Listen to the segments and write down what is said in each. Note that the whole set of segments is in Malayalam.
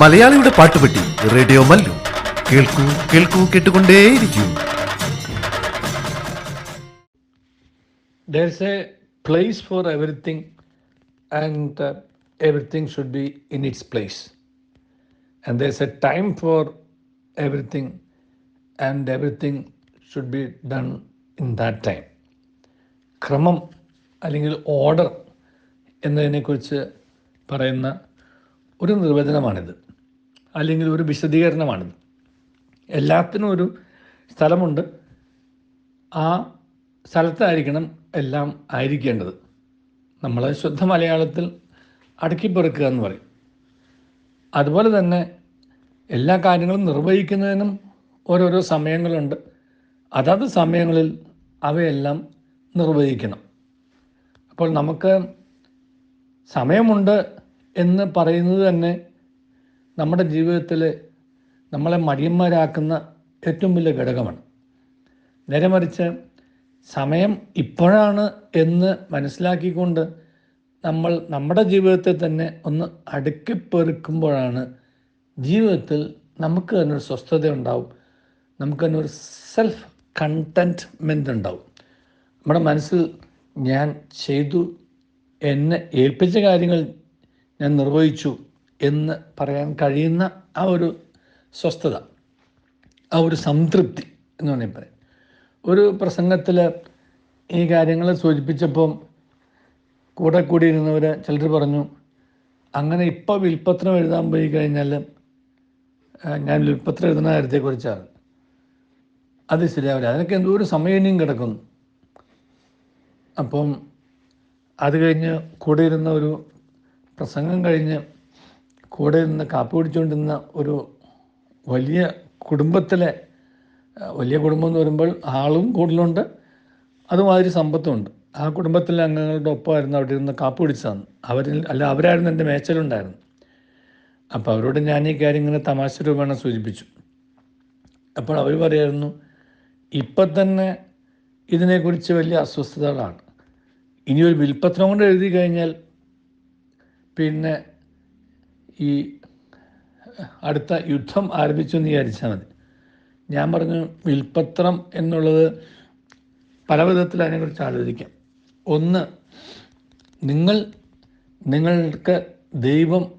മലയാളിയുടെ പാട്ടുപെട്ടി റേഡിയോ മല്ലു. കേൾക്കൂ കേൾക്കൂ കേട്ടുകൊണ്ടേയിരിക്കും. There's a place for everything and everything should be in its place and there's a time for everything and everything should be done in that time ക്രമം അല്ലെങ്കിൽ ഓർഡർ എന്നതിനെക്കുറിച്ച് പറയുന്ന ഒരു നിർവചനമാണിത്. അല്ലെങ്കിൽ ഒരു വിശദീകരണമാണിത് എല്ലാത്തിനും ഒരു സ്ഥലമുണ്ട്. ആ സ്ഥലത്തായിരിക്കണം എല്ലാം ആയിരിക്കേണ്ടത്. നമ്മൾ ശുദ്ധ മലയാളത്തിൽ അടുക്കിപ്പെറുക്കുക എന്ന് പറയും. അതുപോലെ തന്നെ എല്ലാ കാര്യങ്ങളും നിർവഹിക്കുന്നതിനും ഓരോരോ സമയങ്ങളുണ്ട്. അതത് സമയങ്ങളിൽ അവയെല്ലാം നിർവഹിക്കണം. അപ്പോൾ നമുക്ക് സമയമുണ്ട് എന്ന് പറയുന്നത് തന്നെ നമ്മുടെ ജീവിതത്തിൽ നമ്മളെ മടിയന്മാരാക്കുന്ന ഏറ്റവും വലിയ ഘടകമാണ്. നേരെ മറിച്ച് സമയം ഇപ്പോഴാണ് എന്ന് മനസ്സിലാക്കിക്കൊണ്ട് നമ്മൾ നമ്മുടെ ജീവിതത്തെ തന്നെ ഒന്ന് അടുക്കിപ്പെറുക്കുമ്പോഴാണ് ജീവിതത്തിൽ നമുക്ക് തന്നെ ഒരു സ്വസ്ഥത ഉണ്ടാവും. നമുക്ക് തന്നെ ഒരു സെൽഫ് കണ്ടന്റ്മെന്റ് ഉണ്ടാവും. നമ്മുടെ മനസ്സിൽ ഞാൻ ചെയ്തു എന്നെ ഏൽപ്പിച്ച കാര്യങ്ങൾ ഞാൻ നിർവഹിച്ചു എന്ന് പറയാൻ കഴിയുന്ന ആ ഒരു സ്വസ്ഥത ആ ഒരു സംതൃപ്തി എന്ന് വേണമെങ്കിൽ പറയാം. ഒരു പ്രസംഗത്തിൽ ഈ കാര്യങ്ങൾ സൂചിപ്പിച്ചപ്പം കൂടെ കൂടിയിരുന്നവർ ചിലർ പറഞ്ഞു അങ്ങനെ ഇപ്പോൾ വിൽപ്പത്രം എഴുതാൻ പോയി കഴിഞ്ഞാൽ ഞാൻ വിൽപ്പത്രം എഴുതുന്ന കാര്യത്തെക്കുറിച്ചാണ് അത് ശരിയാവില്ല. അതിനൊക്കെ എന്തോ ഒരു സമയം ഇനിയും കിടക്കുന്നു. അപ്പം അത് കഴിഞ്ഞ് കൂടെ ഇരുന്ന ഒരു പ്രസംഗം കഴിഞ്ഞ് കൂടെ നിന്ന് കാപ്പി കുടിച്ചുകൊണ്ടിരുന്ന ഒരു വലിയ കുടുംബത്തിലെ വലിയ കുടുംബം എന്ന് പറയുമ്പോൾ ആളും കൂടുതലുണ്ട് അതുമാതിരി സമ്പത്തുമുണ്ട്. ആ കുടുംബത്തിലെ അംഗങ്ങളുടെ ഒപ്പമായിരുന്നു അവിടെ ഇരുന്ന് കാപ്പ് കുടിച്ചതാണ് അവരിൽ അല്ല അവരായിരുന്നു എന്റെ മേച്ചലുണ്ടായിരുന്നു അപ്പോൾ അവരോട് ഞാൻ ഈ കാര്യം ഇങ്ങനെ തമാശ രൂപേണ സൂചിപ്പിച്ചു. അപ്പോൾ അവർ പറയായിരുന്നു ഇപ്പം തന്നെ ഇതിനെക്കുറിച്ച് വലിയ അസ്വസ്ഥതകളാണ്. ഇനി ഒരു വിൽപ്പത്രം കൊണ്ട് എഴുതി കഴിഞ്ഞാൽ പിന്നെ ഈ അടുത്ത യുദ്ധം ആരംഭിച്ചു എന്ന് വിചാരിച്ചാൽ മതി. ഞാൻ പറഞ്ഞു വിൽപ്പത്രം എന്നുള്ളത് പല വിധത്തിൽ അതിനെക്കുറിച്ച് ആലോചിക്കാം. ഒന്ന് നിങ്ങൾ നിങ്ങൾക്ക് ദൈവം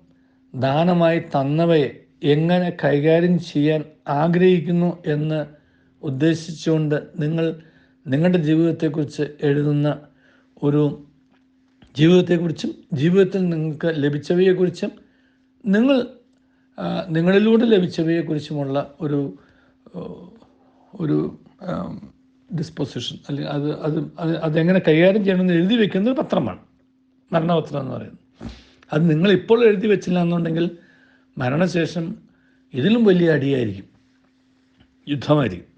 ദാനമായി തന്നവയെ എങ്ങനെ കൈകാര്യം ചെയ്യാൻ ആഗ്രഹിക്കുന്നു എന്ന് ഉദ്ദേശിച്ചുകൊണ്ട് നിങ്ങൾ നിങ്ങളുടെ ജീവിതത്തെക്കുറിച്ച് എഴുതുന്ന ഒരു ജീവിതത്തെക്കുറിച്ചും ജീവിതത്തിൽ നിങ്ങൾക്ക് ലഭിച്ചവയെക്കുറിച്ചും നിങ്ങൾ നിങ്ങളിലൂടെ ലഭിച്ചവയെക്കുറിച്ചുമുള്ള ഒരു ഒരു ഡിസ്പോസിഷൻ അല്ലെങ്കിൽ അത് അത് അത് അതെങ്ങനെ കൈകാര്യം ചെയ്യണമെന്ന് എഴുതി വെക്കുന്ന ഒരു പത്രമാണ്. മരണപത്രം എന്ന് പറയുന്നത്. അത് നിങ്ങൾ ഇപ്പോൾ എഴുതി വെച്ചില്ല എന്നുണ്ടെങ്കിൽ മരണശേഷം ഇതിലും വലിയ അടിയായിരിക്കും. യുദ്ധമായിരിക്കും.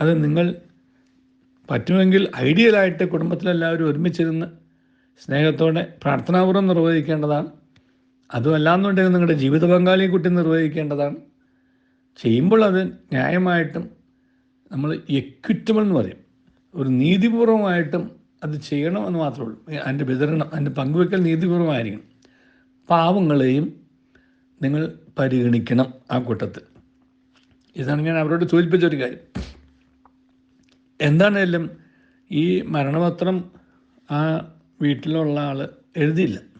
അത് നിങ്ങൾ പറ്റുമെങ്കിൽ ഐഡിയലായിട്ട് കുടുംബത്തിലെല്ലാവരും ഒരുമിച്ചിരുന്ന് സ്നേഹത്തോടെ പ്രാർത്ഥനാപൂർവം നിർവഹിക്കേണ്ടതാണ്. അതുമല്ലാന്നുണ്ടെങ്കിൽ നിങ്ങളുടെ ജീവിത പങ്കാളിയെ കുട്ടി നിർവഹിക്കേണ്ടതാണ്. ചെയ്യുമ്പോൾ അത് ന്യായമായിട്ടും നമ്മൾ എക്വിറ്റബിൾ എന്ന് പറയും. ഒരു നീതിപൂർവമായിട്ടും അത് ചെയ്യണമെന്ന് മാത്രമേ ഉള്ളൂ. അതിന്റെ വിതരണം അതിന്റെ പങ്കുവെക്കൽ നീതിപൂർവമായിരിക്കണം. പാവങ്ങളെയും നിങ്ങൾ പരിഗണിക്കണം ആ കൂട്ടത്തിൽ. ഇതാണ് ഞാൻ അവരോട് സൂചിപ്പിച്ചൊരു കാര്യം. എന്താണേലും ഈ മരണപത്രം ആ വീട്ടിലുള്ള ആൾ എഴുതിയില്ല.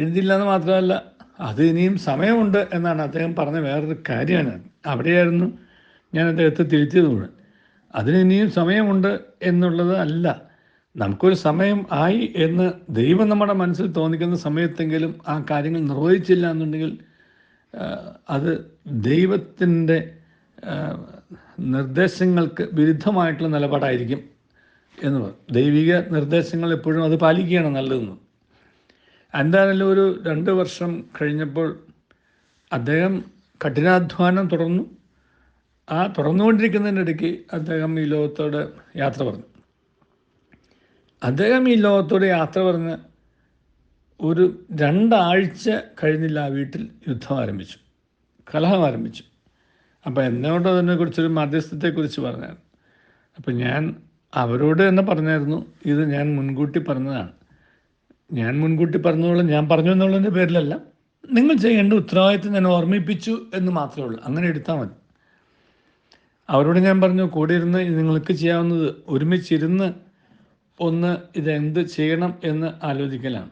എഴുതിയില്ല എന്ന് മാത്രമല്ല അത് ഇനിയും സമയമുണ്ട് എന്നാണ് അദ്ദേഹം പറഞ്ഞ വേറൊരു കാര്യമാണ്. അവിടെയായിരുന്നു ഞാൻ അദ്ദേഹത്തെ തിരുത്തിയത് മുഴുവൻ. അതിന് ഇനിയും സമയമുണ്ട് എന്നുള്ളത് അല്ല. നമുക്കൊരു സമയം ആയി എന്ന് ദൈവം നമ്മുടെ മനസ്സിൽ തോന്നിക്കുന്ന സമയത്തെങ്കിലും ആ കാര്യങ്ങൾ നിർവഹിച്ചില്ല എന്നുണ്ടെങ്കിൽ അത് ദൈവത്തിന്റെ നിർദ്ദേശങ്ങൾക്ക് വിരുദ്ധമായിട്ടുള്ള നിലപാടായിരിക്കും എന്ന് പറയും ദൈവിക നിർദ്ദേശങ്ങൾ എപ്പോഴും അത് പാലിക്കുകയാണ് നല്ലതെന്ന്. എന്തായാലും ഒരു രണ്ട് വർഷം കഴിഞ്ഞപ്പോൾ അദ്ദേഹം കഠിനാധ്വാനം തുടർന്നു. ആ തുറന്നുകൊണ്ടിരിക്കുന്നതിനിടയ്ക്ക് അദ്ദേഹം ഈ ലോകത്തോട് യാത്ര പറഞ്ഞു. അദ്ദേഹം ഈ ലോകത്തോട് യാത്ര പറഞ്ഞ് ഒരു രണ്ടാഴ്ച കഴിഞ്ഞില്ല ആ വീട്ടിൽ യുദ്ധം ആരംഭിച്ചു കലഹം ആരംഭിച്ചു. അപ്പോൾ എന്നോട് അതിനെക്കുറിച്ചൊരു മധ്യസ്ഥത്തെക്കുറിച്ച് പറഞ്ഞായിരുന്നു അപ്പം ഞാൻ അവരോട് തന്നെ പറഞ്ഞായിരുന്നു ഇത് ഞാൻ മുൻകൂട്ടി പറഞ്ഞതാണ്. ഞാൻ മുൻകൂട്ടി പറഞ്ഞോളൂ ഞാൻ പറഞ്ഞു എന്നുള്ളതിന്റെ പേരിലല്ല. നിങ്ങൾ ചെയ്യേണ്ട ഉത്തരവാദിത്വം ഞാൻ ഓർമ്മിപ്പിച്ചു എന്ന് മാത്രമേ ഉള്ളൂ. അങ്ങനെ എടുത്താൽ മതി. അവരോട് ഞാൻ പറഞ്ഞു കൂടെ ഇരുന്ന് ഇത് നിങ്ങൾക്ക് ചെയ്യാവുന്നത് ഒരുമിച്ചിരുന്ന് ഒന്ന് ഇതെന്ത് ചെയ്യണം എന്ന് ആലോചിക്കലാണ്.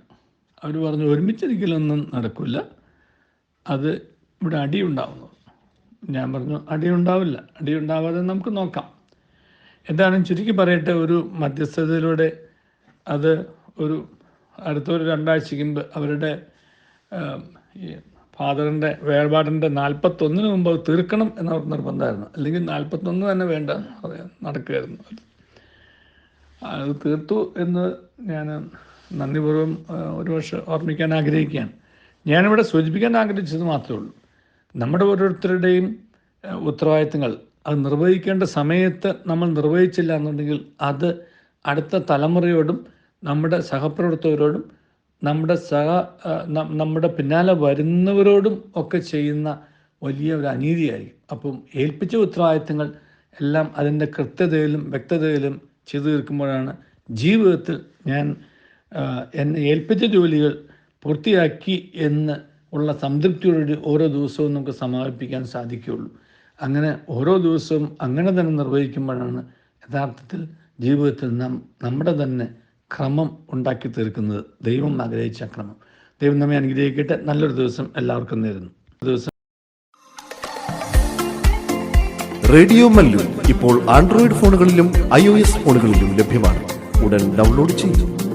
അവർ പറഞ്ഞു ഒരുമിച്ചിരിക്കലൊന്നും നടക്കില്ല അത് ഇവിടെ അടിയുണ്ടാവുന്നു ഞാൻ പറഞ്ഞു അടിയുണ്ടാവില്ല അടിയുണ്ടാവാതെ നമുക്ക് നോക്കാം. എന്താണെന്ന് ചുരുക്കി പറയട്ടെ ഒരു മധ്യസ്ഥതയിലൂടെ അത് ഒരു അടുത്തൊരു രണ്ടാഴ്ചയ്ക്ക് മുമ്പ് അവരുടെ ഫാദറിന്റെ വേർപാടിന്റെ നാൽപ്പത്തൊന്നിന് മുമ്പ് തീർക്കണം എന്ന നിർബന്ധമായിരുന്നു. അല്ലെങ്കിൽ നാൽപ്പത്തൊന്ന് തന്നെ വേണ്ട നടക്കുകയായിരുന്നു. അത് തീർത്തു എന്ന് ഞാൻ നന്ദിപൂർവം ഒരു പക്ഷെ ഓർമ്മിക്കാൻ ആഗ്രഹിക്കുകയാണ്. ഞാനിവിടെ സൂചിപ്പിക്കാൻ ആഗ്രഹിച്ചത് മാത്രമേ ഉള്ളൂ. നമ്മുടെ ഓരോരുത്തരുടെയും ഉത്തരവാദിത്തങ്ങൾ അത് നിർവഹിക്കേണ്ട സമയത്ത് നമ്മൾ നിർവഹിച്ചില്ല എന്നുണ്ടെങ്കിൽ അത് അടുത്ത തലമുറയോടും നമ്മുടെ സഹപ്രവർത്തകരോടും നമ്മുടെ സഹ നമ്മുടെ പിന്നാലെ വരുന്നവരോടും ഒക്കെ ചെയ്യുന്ന വലിയ ഒരു അനീതിയായിരിക്കും. അപ്പം ഏൽപ്പിച്ച ഉത്തരവാദിത്തങ്ങൾ എല്ലാം അതിന്റെ കൃത്യതയിലും വ്യക്തതയിലും ചെയ്തു തീർക്കുമ്പോഴാണ് ജീവിതത്തിൽ ഞാൻ എന്നെ ഏൽപ്പിച്ച ജോലികൾ പൂർത്തിയാക്കി എന്ന് ഉള്ള സംതൃപ്തിയോടുകൂടി ഓരോ ദിവസവും നമുക്ക് സമാപിപ്പിക്കാൻ സാധിക്കുകയുള്ളൂ. അങ്ങനെ ഓരോ ദിവസവും അങ്ങനെ തന്നെ നിർവഹിക്കുമ്പോഴാണ് യഥാർത്ഥത്തിൽ ജീവിതത്തിൽ നാം നമ്മുടെ തന്നെ ക്രമം ഉണ്ടാക്കി തീർക്കുന്നത് ദൈവം ആഗ്രഹിച്ച ക്രമം. ദൈവം നമ്മെ അനുഗ്രഹിക്കട്ടെ. നല്ലൊരു ദിവസം എല്ലാവർക്കും നേരുന്നു. ദിവസം റേഡിയോ മല്ലു ഇപ്പോൾ ആൻഡ്രോയിഡ് ഫോണുകളിലും ഐ ഫോണുകളിലും ലഭ്യമാണ്. ഉടൻ ഡൗൺലോഡ് ചെയ്യൂ.